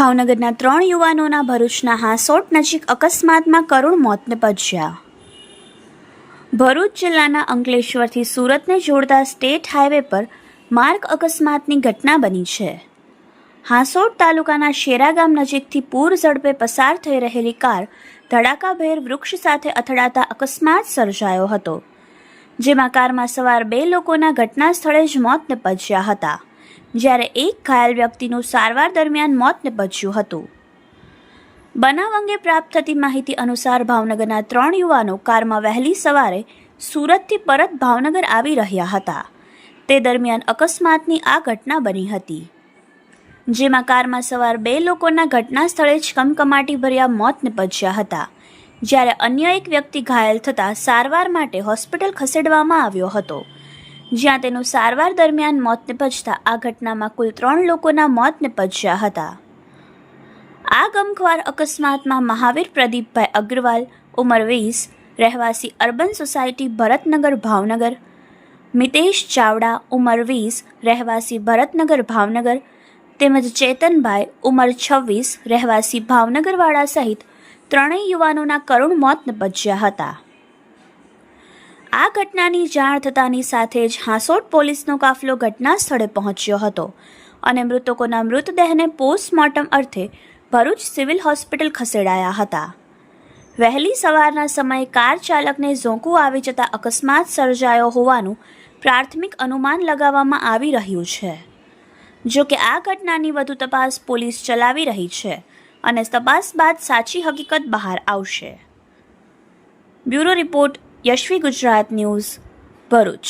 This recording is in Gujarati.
ભાવનગરના ત્રણ યુવાનોના ભરૂચના હાંસોટ નજીક અકસ્માતમાં કરુણ મોત નિપજ્યા. ભરૂચ જિલ્લાના અંકલેશ્વરથી સુરતને જોડતા સ્ટેટ હાઈવે પર માર્ગ અકસ્માતની ઘટના બની છે. હાંસોટ તાલુકાના શેરા ગામ નજીકથી પૂર ઝડપે પસાર થઈ રહેલી કાર ધડાકાભેર વૃક્ષ સાથે અથડાતા અકસ્માત સર્જાયો હતો, જેમાં કારમાં સવાર બે લોકોના ઘટના સ્થળે જ મોત નિપજ્યા હતા. જ્યારે એક ઘાયલ વ્યક્તિનું સારવાર દરમિયાન મોત નિપજ્યું હતું. બનાવ અંગે પ્રાપ્ત થતી માહિતી અનુસાર ભાવનગરના ત્રણ યુવાનો કારમાં વહેલી સવારે સુરતથી પરત ભાવનગર આવી રહ્યા હતા. તે દરમિયાન અકસ્માતની આ ઘટના બની હતી. જેમાં કારમાં સવાર બે લોકોના ઘટના સ્થળે જ કમકમાટી ભર્યા મોત નિપજ્યા હતા. જ્યારે અન્ય એક વ્યક્તિ ઘાયલ થતાં સારવાર માટે હોસ્પિટલ ખસેડવામાં આવ્યો હતો. જ્યાં તેનું સારવાર દરમિયાન મોત નિપજતા આ ઘટનામાં કુલ ત્રણ લોકોના મોત નિપજ્યા હતા. આ ગમખ્વાર અકસ્માતમાં મહાવીર પ્રદીપભાઈ અગ્રવાલ, ઉંમર વીસ, રહેવાસી અર્બન સોસાયટી ભરતનગર ભાવનગર, મિતેશ ચાવડા, ઉંમર વીસ, રહેવાસી ભરતનગર ભાવનગર, તેમજ ચેતનભાઈ, ઉંમર છવ્વીસ, રહેવાસી ભાવનગરવાળા સહિત ત્રણેય યુવાનોના કરુણ મોત નિપજ્યા હતા. આ ઘટનાની જાણ થતાની સાથે જ હાંસોટ પોલીસનો કાફલો ઘટના સ્થળે પહોંચ્યો હતો અને મૃતકોના મૃતદેહને પોસ્ટમોર્ટમ અર્થે ભરૂચ સિવિલ હોસ્પિટલ ખસેડાયા હતા. વહેલી સવારના સમયે કાર ચાલકને ઝોંકું આવી જતા અકસ્માત સર્જાયો હોવાનું પ્રાથમિક અનુમાન લગાવવામાં આવી રહ્યું છે. જો કે આ ઘટનાની વધુ તપાસ પોલીસ ચલાવી રહી છે અને તપાસ બાદ સાચી હકીકત બહાર આવશે. Bureau report Yashvi Gujarat news Bharuch